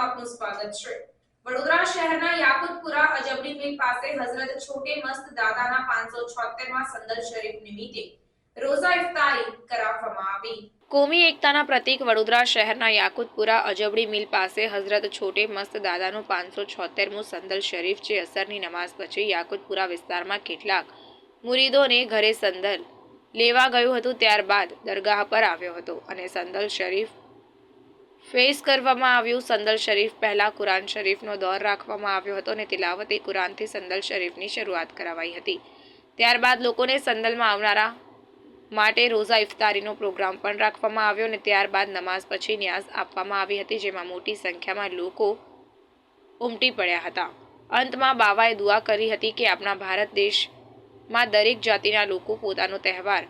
આપનું સ્વાગત છે. વડોદરા શહેરના યાકુતપુરા અજબડી મિલ પાસે હઝરત છોટે મસ્ત દાદાના પાંચસો છોતેરમાં સંદર શરીફ નિમિત્તે રોઝા ઇફતારી કરાવવામાં આવી. કોમી એકતાના પ્રતીક વડોદરા શહેરના યાકુતપુરા અજબડી મિલ પાસે હઝરત છોટે મસ્ત દાદાનું પાંચસો છોતેરમું સંદલ શરીફ જે અસરની નમાઝ પછી યાકુતપુરા વિસ્તારમાં કેટલાક મુરીદોને ઘરે સંદલ લેવા ગયું હતું, ત્યારબાદ દરગાહ પર આવ્યો હતો અને સંદલ શરીફ ફેસ કરવામાં આવ્યું સંદલ શરીફ પહેલાં કુરાન શરીફનો દોર રાખવામાં આવ્યો હતો અને તિલાવત એ કુરાનથી સંદલ શરીફની શરૂઆત કરાવાઈ હતી. ત્યારબાદ લોકોને સંદલમાં આવનારા માટે રોઝા ઇફતારીનો પ્રોગ્રામ પણ રાખવામાં આવ્યો અને ત્યારબાદ નમાઝ પછી ન્યાઝ આપવામાં આવી હતી, જેમાં મોટી સંખ્યામાં લોકો ઉમટી પડ્યા હતા. અંતમાં બાવાએ દુઆ કરી હતી કે આપણા ભારત દેશમાં દરેક જાતિના લોકો પોતાનો તહેવાર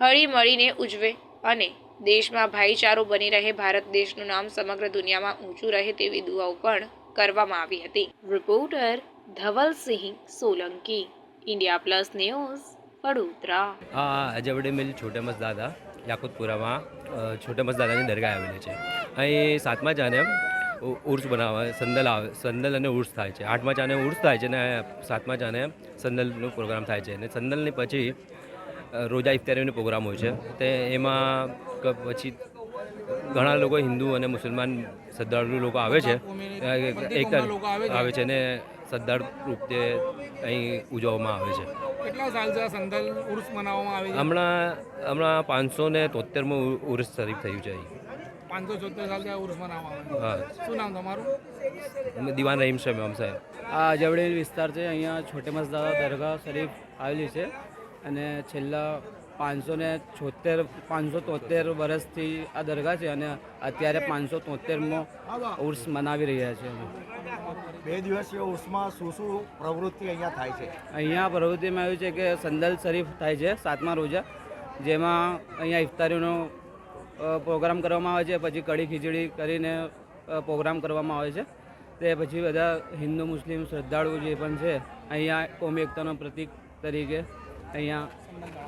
હળી મળીને ઉજવે અને દેશમાં ભાઈચારો બની રહે, ભારત દેશનું નામ સમગ્ર દુનિયામાં ઊંચું રહે તેવી દુઆઓ પણ કરવામાં આવી હતી. Reporter Dhavalsinh Solanki, India plus news, Vadodara. આ અજવડે મિલ છોટે મસદાદા યાકુતપુરામાં છોટે મસદાદાની દરગાહ આવેલી છે. અહીં સાતમા જાને ઉર્સ બનાવવા, સંદલ આવે, સંદલ અને ઉર્સ થાય છે. આઠમા જાને ઉર્સ થાય છે અને સાતમા જાને સંદલનો પ્રોગ્રામ થાય છે. અને સંદલની પછી રોજા ઇફ્તારીનો પ્રોગ્રામ હોય છે. તે એમાં પછી ઘણા લોકો હિન્દુ અને મુસલમાન શ્રદ્ધાળુ લોકો આવે છે. એક આવે છે? અને શ્રદ્ધાળુ રૂપે અહીં ઉજવવામાં આવે છે. કેટલા સાલ સંદલ ઉર્સ મનાવવામાં આવે છે? હમણાં હમણાં પાંચસો ને તોતેરમો ઉર્સ શરીફ થયું છે અહીં. પાંચસો છોતેર સાલ આ ઉર્સ મનાવવામાં આવે છે. શું નામ તમારું? દિવાન રહીમ છે મેમ સાહેબ. આ અજવડેલ વિસ્તાર છે. અહીંયા છોટે મસદા દરગાહ શરીફ આવેલી છે. અને છેલ્લા પાંચસો ને છોતેર પાંચસો તોતેર વર્ષથી આ દરગાહ છે અને અત્યારે પાંચસો તોતેરમો ઉર્સ મનાવી રહ્યા છે બે દિવસીય ઉર્સમાં શું શું પ્રવૃત્તિ અહીંયા થાય છે? અહીંયા પ્રવૃત્તિમાં આવ્યું છે કે સંદલ શરીફ થાય છે સાતમા રોજા જેમાં અહીંયા ઇફતારીનો પ્રોગ્રામ કરવામાં આવે છે પછી કઢી ખીચડી કરીને પ્રોગ્રામ કરવામાં આવે છે. તે પછી બધા હિન્દુ મુસ્લિમ શ્રદ્ધાળુ જે પણ છે અહીંયા કોમી એકતાનો પ્રતીક તરીકે અહીંયા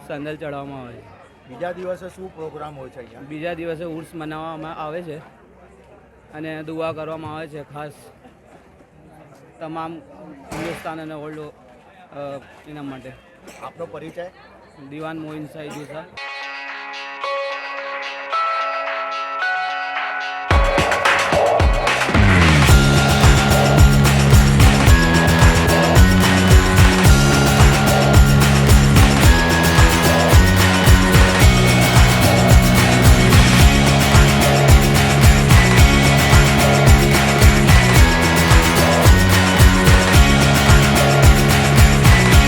સંદલ ચડાવવામાં આવે છે. બીજા દિવસે શું પ્રોગ્રામ હોય છે અહીંયા? બીજા દિવસે ઉર્સ મનાવવામાં આવે છે અને દુઆ કરવામાં આવે છે ખાસ તમામ હિન્દુસ્તાન અને ઓલ્ડ એના માટે. આપનો પરિચય? દિવાન મોહિન સાહિદ સા